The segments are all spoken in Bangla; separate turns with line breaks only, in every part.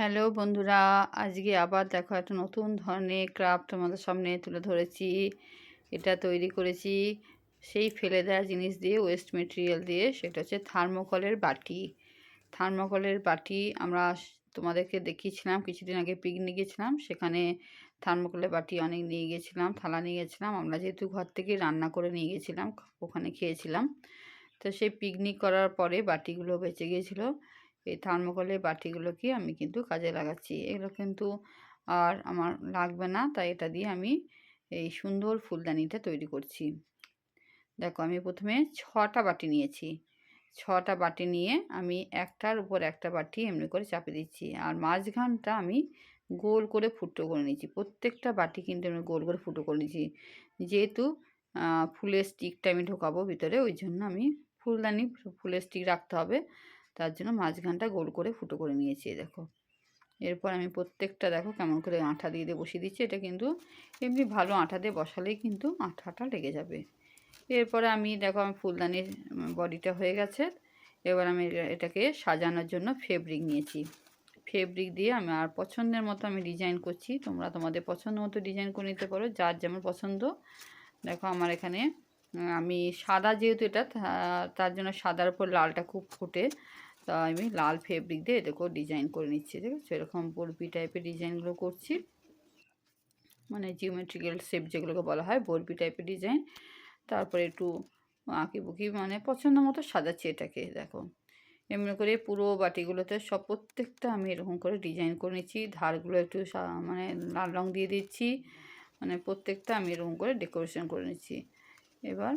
হ্যালো বন্ধুরা, আজকে আবার দেখো একটা নতুন ধরনের ক্রাফট আমাদের সামনে তুলে ধরেছি। এটা তৈরি করেছি সেই ফেলে দেওয়া জিনিস দিয়ে ওয়েস্ট মেটেরিয়াল দিয়ে, সেটা হচ্ছে থার্মোকলের বাটি। থার্মোকলের বাটি আমরা তোমাদেরকে দেখিয়েছিলাম, কিছুদিন আগে পিকনিক গেছিলাম, সেখানে থার্মোকলের বাটি অনেক নিয়ে গেছিলাম, থালা নিয়ে গেছিলাম, আমরা যেহেতু ঘর থেকে রান্না করে নিয়ে গেছিলাম, ওখানে খেয়েছিলাম। তো সেই পিকনিক করার পরে বাটিগুলো বেঁচে গিয়েছিল এই থার্মোকলের বাটিগুলোকে আমি কিন্তু কাজে লাগাচ্ছি। এগুলো কিন্তু আর আমার লাগবে না, তাই এটা দিয়ে আমি এই সুন্দর ফুলদানিটা তৈরি করছি। দেখো আমি প্রথমে ছটা বাটি নিয়েছি। ছটা বাটি নিয়ে আমি একটার উপর একটা বাটি এমনি করে চাপে দিচ্ছি। আর মাঝখানটা আমি গোল করে ফুটো করে নিয়েছি। প্রত্যেকটা বাটি কিন্তু আমি গোল করে ফুটো করে নিয়েছি। যেহেতু ফুলের স্টিকটা আমি ঢোকাবো ভিতরে, ওই জন্য আমি ফুলদানি, ফুলের স্টিক রাখতে হবে। তার জন্য মাঝখানটা গোল করে ফুটো করে নিয়েছি দেখো। এরপর আমি প্রত্যেকটা, দেখো কেমন করে আঠা দিয়ে দিয়ে বসিয়ে দিচ্ছি। এটা কিন্তু এমনি ভালো আঠা দিয়ে বসালেই কিন্তু আঠাটা লেগে যাবে। এরপরে আমি, দেখো আমি ফুলদানির বডিটা হয়ে গেছে। এবার আমি এটাকে সাজানোর জন্য ফেব্রিক নিয়েছি। ফেব্রিক দিয়ে আমি আর পছন্দের মতো আমি ডিজাইন করছি। তোমরা তোমাদের পছন্দ মতো ডিজাইন করে নিতে পারো। যার যেমন পছন্দ। দেখো, আমার এখানে আমি সাদা যেহেতু এটা তার জন্য সাদার উপর লালটা খুব ফুটে। তা আমি লাল ফেব্রিক দিয়ে দেখো ডিজাইন করে নিচ্ছি, ঠিক আছে? এরকম বরফি টাইপের ডিজাইনগুলো করছি। মানে জিওমেট্রিক্যাল শেপ যেগুলোকে বলা হয় বরফি টাইপের ডিজাইন তারপরে একটু আঁকি বুকি মানে পছন্দ মতো সাজাচ্ছি এটাকে দেখো। এমনি করে পুরো বাটিগুলোতে সব প্রত্যেকটা আমি এরকম করে ডিজাইন করে নিচ্ছি। ধারগুলো একটু মানে লাল রং দিয়ে দিচ্ছি। মানে প্রত্যেকটা আমি এরকম করে ডেকোরেশন করে নিচ্ছি। এবার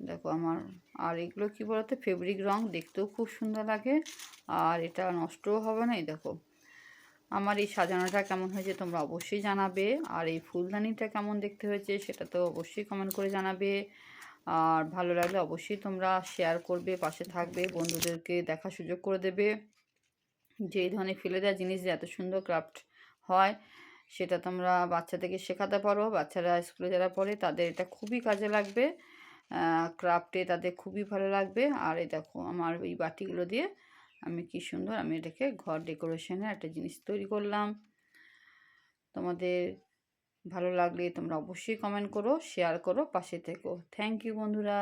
দেখো আমার, আর এগুলো কী বলতো ফেব্রিক রং দেখতেও খুব সুন্দর লাগে, আর এটা নষ্টও হবে না, এই দেখো। আমার এই সাজানোটা কেমন হয়েছে তোমরা অবশ্যই জানাবে, আর এই ফুলদানিটা কেমন দেখতে হয়েছে সেটা তো অবশ্যই কমেন্ট করে জানাবে, আর ভালো লাগলে অবশ্যই তোমরা শেয়ার করবে, পাশে থাকবে, বন্ধুদেরকে দেখা সুযোগ করে দেবে, যে এই ধরনের ফেলে দেওয়া জিনিস যে এত সুন্দর ক্রাফট হয় সেটা তোমরা বাচ্চাদেরকে শেখাতে পারো। বাচ্চারা স্কুলে যারা পড়ে তাদের এটা খুবই কাজে লাগবে। ক্রাফটে তাদের খুবই ভালো লাগবে। আর এই দেখো আমার এই বাটিগুলো দিয়ে আমি কি সুন্দর আমি এটাকে ঘর ডেকোরেশনের একটা জিনিস তৈরি করলাম। তোমাদের ভালো লাগলে তোমরা অবশ্যই কমেন্ট করো শেয়ার করো, পাশে থেকো। থ্যাংক ইউ বন্ধুরা।